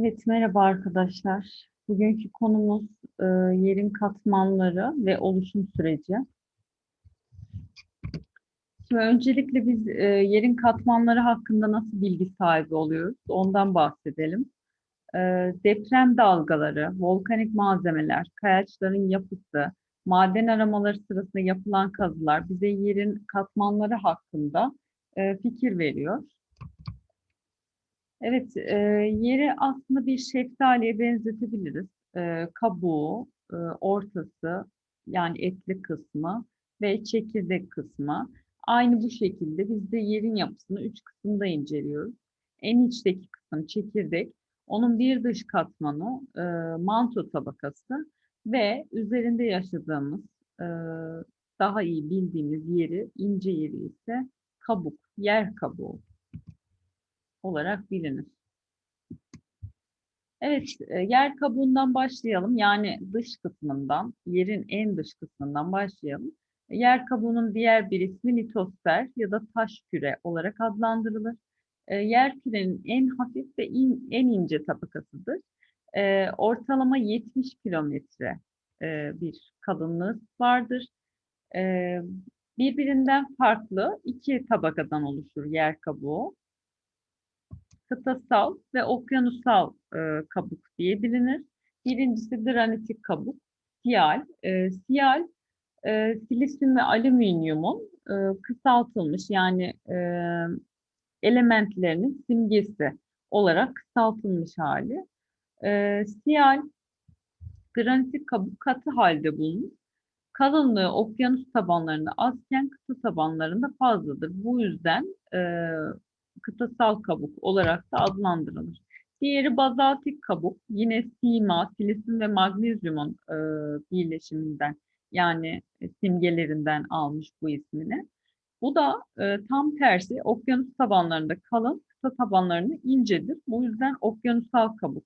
Evet, merhaba arkadaşlar. Bugünkü konumuz e, yerin katmanları ve oluşum süreci. Şimdi öncelikle biz e, yerin katmanları hakkında nasıl bilgi sahibi oluyoruz? Ondan bahsedelim. E, deprem dalgaları, volkanik malzemeler, kayaçların yapısı, maden aramaları sırasında yapılan kazılar bize yerin katmanları hakkında e, fikir veriyor. Evet, e, yeri aslında bir şeftaliye benzetebiliriz. E, kabuğu, e, ortası yani etli kısmı ve çekirdek kısmı. Aynı bu şekilde biz de yerin yapısını üç kısımda inceliyoruz. En içteki kısım çekirdek, onun bir dış katmanı e, manto tabakası ve üzerinde yaşadığımız e, daha iyi bildiğimiz yeri, ince yeri ise kabuk, yer kabuğu olarak bilinir. Evet, e, yer kabuğundan başlayalım. Yani dış kısmından, yerin en dış kısmından başlayalım. Yer kabuğunun diğer bir ismi litosfer ya da taş küre olarak adlandırılır. E, yer kürenin en hafif ve in, en ince tabakasıdır. E, ortalama 70 kilometre bir kalınlığı vardır. Birbirinden farklı iki tabakadan oluşur yer kabuğu kıtasal ve okyanusal e, kabuk diye bilinir. Birincisi granitik kabuk, siyal. E, siyal, e, silisyum ve alüminyumun e, kısaltılmış yani e, elementlerinin simgesi olarak kısaltılmış hali. E, siyal, granitik kabuk katı halde bulunur. Kalınlığı okyanus tabanlarında azken kıta tabanlarında fazladır. Bu yüzden e, kıtasal kabuk olarak da adlandırılır. Diğeri bazaltik kabuk. Yine sima, silisyum ve magnezyumun e, birleşiminden yani e, simgelerinden almış bu ismini. Bu da e, tam tersi okyanus tabanlarında kalın, kıta tabanlarında incedir. Bu yüzden okyanusal kabuk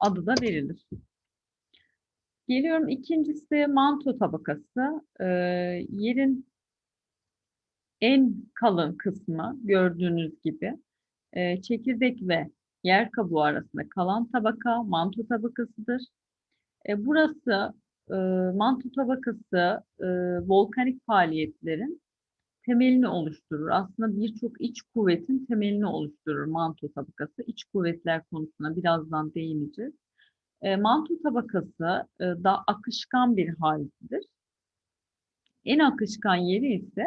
adı da verilir. Geliyorum ikincisi manto tabakası. E, yerin en kalın kısmı gördüğünüz gibi e, çekirdek ve yer kabuğu arasında kalan tabaka manto tabakasıdır. E, burası e, manto tabakası e, volkanik faaliyetlerin temelini oluşturur. Aslında birçok iç kuvvetin temelini oluşturur manto tabakası. İç kuvvetler konusuna birazdan değineceğiz. E, manto tabakası e, da akışkan bir haldir. En akışkan yeri ise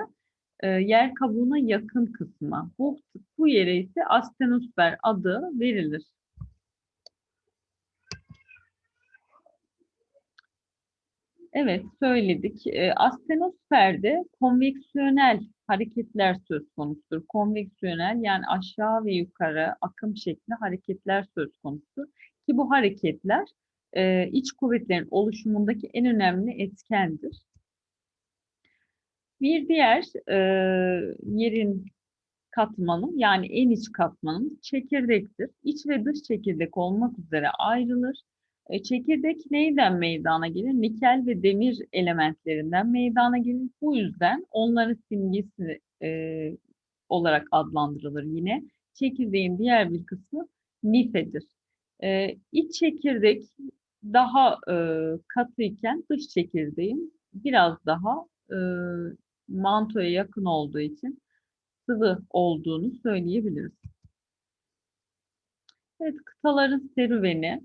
e, yer kabuğuna yakın kısmı. Bu, bu yere ise astenosfer adı verilir. Evet söyledik. E, astenosferde konveksiyonel hareketler söz konusudur. Konveksiyonel yani aşağı ve yukarı akım şekli hareketler söz konusudur. Ki bu hareketler e, iç kuvvetlerin oluşumundaki en önemli etkendir. Bir diğer e, yerin katmanı yani en iç katmanımız çekirdektir. İç ve dış çekirdek olmak üzere ayrılır. E, çekirdek neyden meydana gelir? Nikel ve demir elementlerinden meydana gelir. Bu yüzden onların simgesi e, olarak adlandırılır yine. Çekirdeğin diğer bir kısmı nifedir. E, iç çekirdek daha e, katı iken dış çekirdeğin biraz daha e, mantoya yakın olduğu için sıvı olduğunu söyleyebiliriz. Evet, kıtaların serüveni.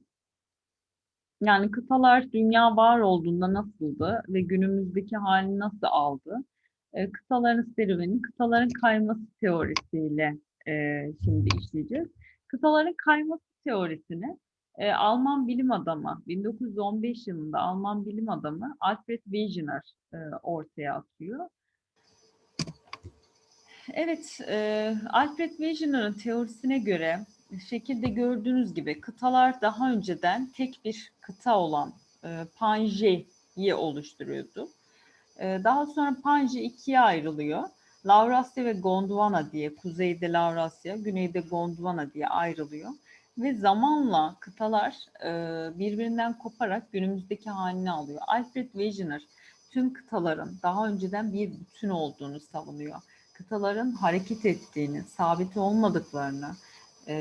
Yani kıtalar dünya var olduğunda nasıldı ve günümüzdeki halini nasıl aldı? E, kıtaların serüveni, kıtaların kayması teorisiyle e, şimdi işleyeceğiz. Kıtaların kayması teorisini e, Alman bilim adamı, 1915 yılında Alman bilim adamı Alfred Wegener e, ortaya atıyor. Evet, e, Alfred Wegener'ın teorisine göre şekilde gördüğünüz gibi kıtalar daha önceden tek bir kıta olan e, Pangea'yı oluşturuyordu. E, daha sonra Pange ikiye ayrılıyor. Lavrasya ve Gondwana diye, kuzeyde Lavrasya, güneyde Gondwana diye ayrılıyor. Ve zamanla kıtalar e, birbirinden koparak günümüzdeki halini alıyor. Alfred Wegener tüm kıtaların daha önceden bir bütün olduğunu savunuyor kıtaların hareket ettiğini, sabit olmadıklarını, e,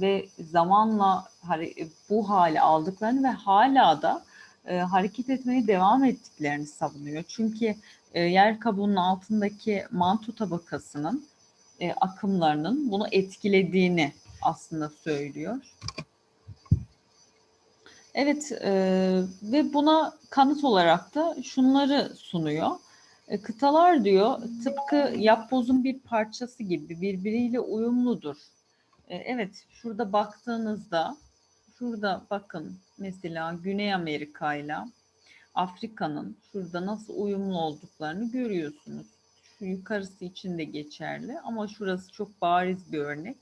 ve zamanla bu hale aldıklarını ve hala da e, hareket etmeye devam ettiklerini savunuyor. Çünkü e, yer kabuğunun altındaki manto tabakasının e, akımlarının bunu etkilediğini aslında söylüyor. Evet e, ve buna kanıt olarak da şunları sunuyor. E, kıtalar diyor tıpkı yapbozun bir parçası gibi birbiriyle uyumludur. E, evet şurada baktığınızda şurada bakın mesela Güney Amerika ile Afrika'nın şurada nasıl uyumlu olduklarını görüyorsunuz. Şu yukarısı için de geçerli ama şurası çok bariz bir örnek.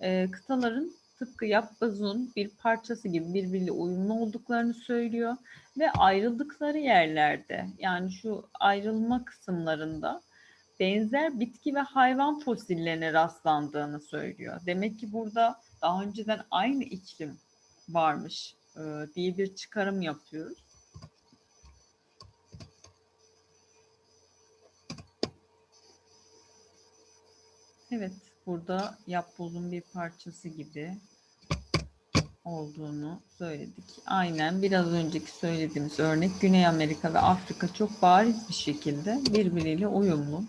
E, kıtaların tıpkı yapbozun bir parçası gibi birbiriyle uyumlu olduklarını söylüyor ve ayrıldıkları yerlerde yani şu ayrılma kısımlarında benzer bitki ve hayvan fosillerine rastlandığını söylüyor. Demek ki burada daha önceden aynı iklim varmış e, diye bir çıkarım yapıyoruz. Evet, burada yapbozun bir parçası gibi olduğunu söyledik. Aynen biraz önceki söylediğimiz örnek Güney Amerika ve Afrika çok bariz bir şekilde birbiriyle uyumlu.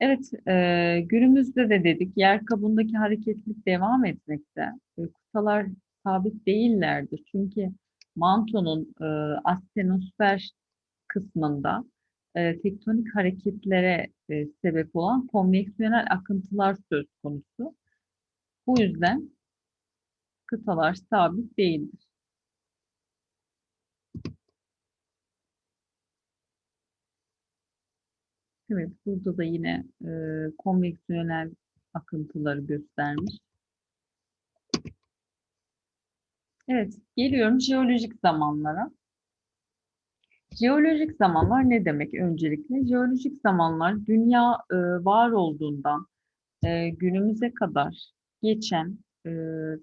Evet, e, günümüzde de dedik yer kabuğundaki hareketlilik devam etmekte. E, kıtalar sabit değillerdir. Çünkü mantonun e, astenosfer kısmında e, tektonik hareketlere e, sebep olan konveksiyonel akıntılar söz konusu. Bu yüzden kıtalar sabit değildir. Evet, burada da yine e, konveksiyonel akıntıları göstermiş. Evet, geliyorum jeolojik zamanlara. Jeolojik zamanlar ne demek öncelikle? Jeolojik zamanlar dünya e, var olduğundan e, günümüze kadar geçen e,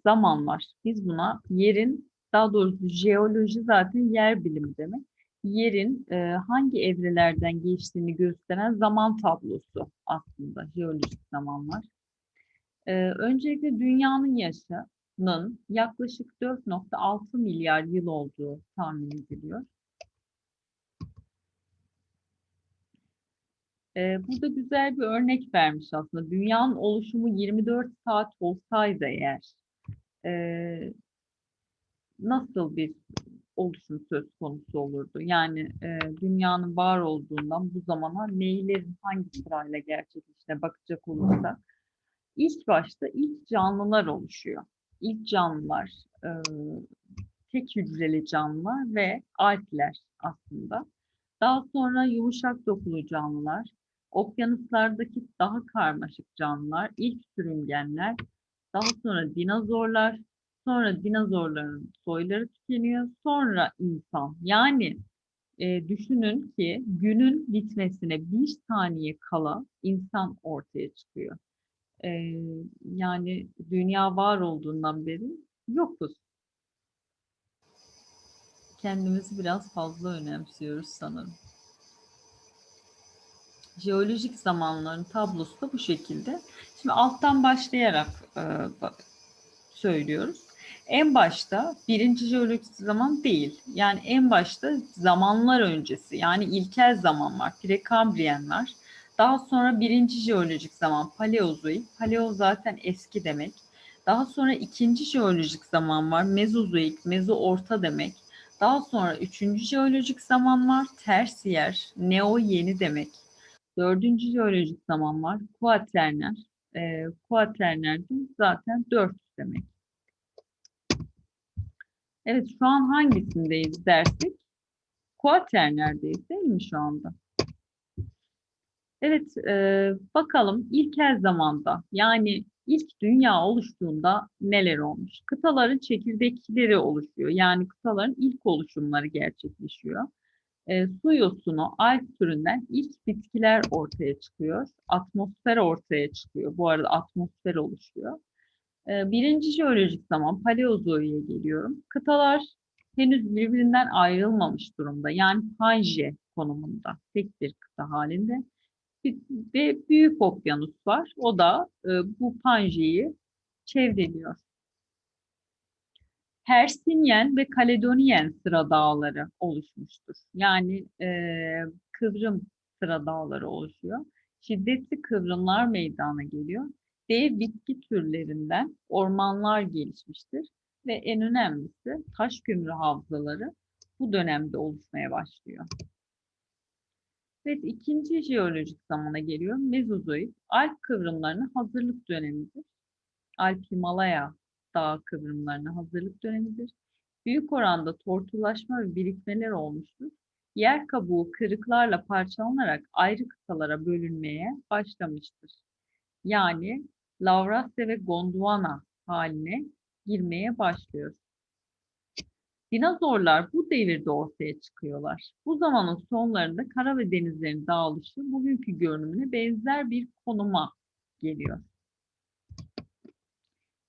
zamanlar. Biz buna yerin, daha doğrusu jeoloji zaten yer bilimi demek. Yerin e, hangi evrelerden geçtiğini gösteren zaman tablosu aslında jeolojik zamanlar. E, öncelikle dünyanın yaşının yaklaşık 4.6 milyar yıl olduğu tahmin ediliyor. Burada güzel bir örnek vermiş aslında. Dünyanın oluşumu 24 saat olsaydı eğer nasıl bir oluşum söz konusu olurdu? Yani dünyanın var olduğundan bu zamana neylerin hangi sırayla gerçekleştiğine bakacak olursak ilk başta ilk canlılar oluşuyor. İlk canlılar tek hücreli canlılar ve alpler aslında. Daha sonra yumuşak dokulu canlılar, okyanuslardaki daha karmaşık canlılar, ilk sürüngenler, daha sonra dinozorlar, sonra dinozorların soyları tükeniyor, sonra insan. Yani e, düşünün ki günün bitmesine bir saniye kala insan ortaya çıkıyor. E, yani dünya var olduğundan beri yokuz. Kendimizi biraz fazla önemsiyoruz sanırım. Jeolojik zamanların tablosu da bu şekilde. Şimdi alttan başlayarak e, söylüyoruz. En başta birinci jeolojik zaman değil. Yani en başta zamanlar öncesi yani ilkel zaman var. Prekambriyen var. Daha sonra birinci jeolojik zaman paleozoik. Paleo zaten eski demek. Daha sonra ikinci jeolojik zaman var. Mezozoik, mezo orta demek. Daha sonra üçüncü jeolojik zaman var. Tersiyer, neo yeni demek. Dördüncü jeolojik zaman var. Kuaterner. E, kuaterner de zaten dört demek. Evet şu an hangisindeyiz dersek? Kuaternerdeyiz değil mi şu anda? Evet e, bakalım ilkel zamanda yani ilk dünya oluştuğunda neler olmuş? Kıtaların çekirdekleri oluşuyor. Yani kıtaların ilk oluşumları gerçekleşiyor e, su yosunu, alg türünden ilk bitkiler ortaya çıkıyor. Atmosfer ortaya çıkıyor. Bu arada atmosfer oluşuyor. E, birinci jeolojik zaman paleozoiye geliyorum. Kıtalar henüz birbirinden ayrılmamış durumda. Yani Pange konumunda tek bir kıta halinde. Ve Büyük Okyanus var. O da e, bu Panji'yi çevreliyor. Hersinyen ve Kaledoniyen sıra dağları oluşmuştur. Yani e, kıvrım sıra dağları oluşuyor. Şiddetli kıvrımlar meydana geliyor. Dev bitki türlerinden ormanlar gelişmiştir. Ve en önemlisi taş kömürü havzaları bu dönemde oluşmaya başlıyor. Evet, ikinci jeolojik zamana geliyor. Mezozoik, Alp kıvrımlarının hazırlık dönemidir. Alp Himalaya dağ kıvrımlarına hazırlık dönemidir. Büyük oranda tortulaşma ve birikmeler olmuştur. Yer kabuğu kırıklarla parçalanarak ayrı kıtalara bölünmeye başlamıştır. Yani Lavrasya ve Gondwana haline girmeye başlıyor. Dinozorlar bu devirde ortaya çıkıyorlar. Bu zamanın sonlarında kara ve denizlerin dağılışı bugünkü görünümüne benzer bir konuma geliyor.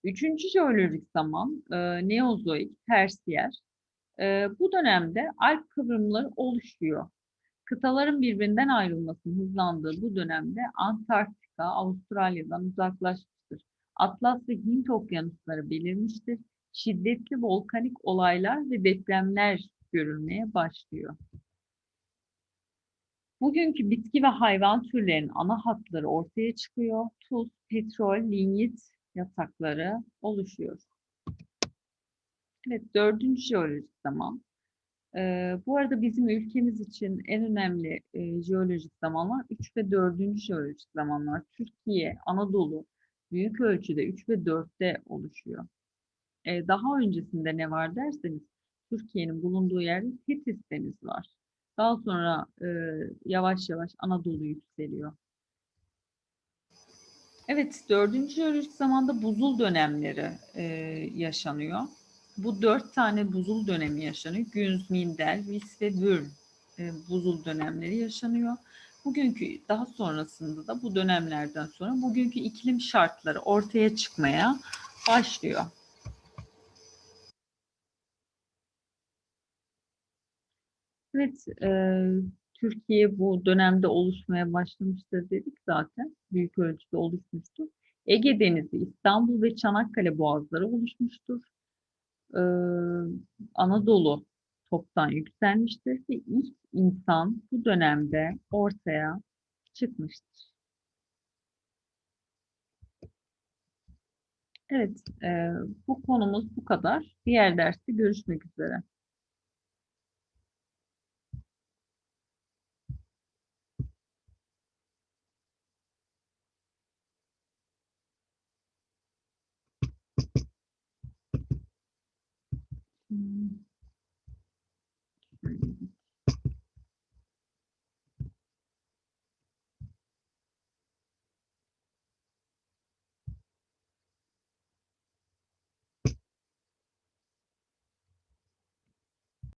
Üçüncü jeolojik zaman e, Neozoik, Tersiyer. E, bu dönemde alp kıvrımları oluşuyor. Kıtaların birbirinden ayrılmasının hızlandığı bu dönemde Antarktika, Avustralya'dan uzaklaşmıştır. Atlas ve Hint okyanusları belirmiştir. Şiddetli volkanik olaylar ve depremler görülmeye başlıyor. Bugünkü bitki ve hayvan türlerinin ana hatları ortaya çıkıyor. Tuz, petrol, lignit yatakları oluşuyor. Evet, dördüncü jeolojik zaman. Ee, bu arada bizim ülkemiz için en önemli e, jeolojik zamanlar 3 ve 4. jeolojik zamanlar. Türkiye, Anadolu büyük ölçüde 3 ve 4'te oluşuyor. Ee, daha öncesinde ne var derseniz Türkiye'nin bulunduğu yerde Tetis Denizi var. Daha sonra e, yavaş yavaş Anadolu yükseliyor. Evet, dördüncü jeolojik zamanda buzul dönemleri e, yaşanıyor. Bu dört tane buzul dönemi yaşanıyor. Günz, Mindel, Vis ve Vürn e, buzul dönemleri yaşanıyor. Bugünkü daha sonrasında da bu dönemlerden sonra bugünkü iklim şartları ortaya çıkmaya başlıyor. Evet, e, Türkiye bu dönemde oluşmaya başlamıştır dedik zaten. Büyük ölçüde oluşmuştur. Ege Denizi, İstanbul ve Çanakkale boğazları oluşmuştur. Ee, Anadolu toptan yükselmiştir ve ilk insan bu dönemde ortaya çıkmıştır. Evet, e, bu konumuz bu kadar. Diğer derste görüşmek üzere. Um,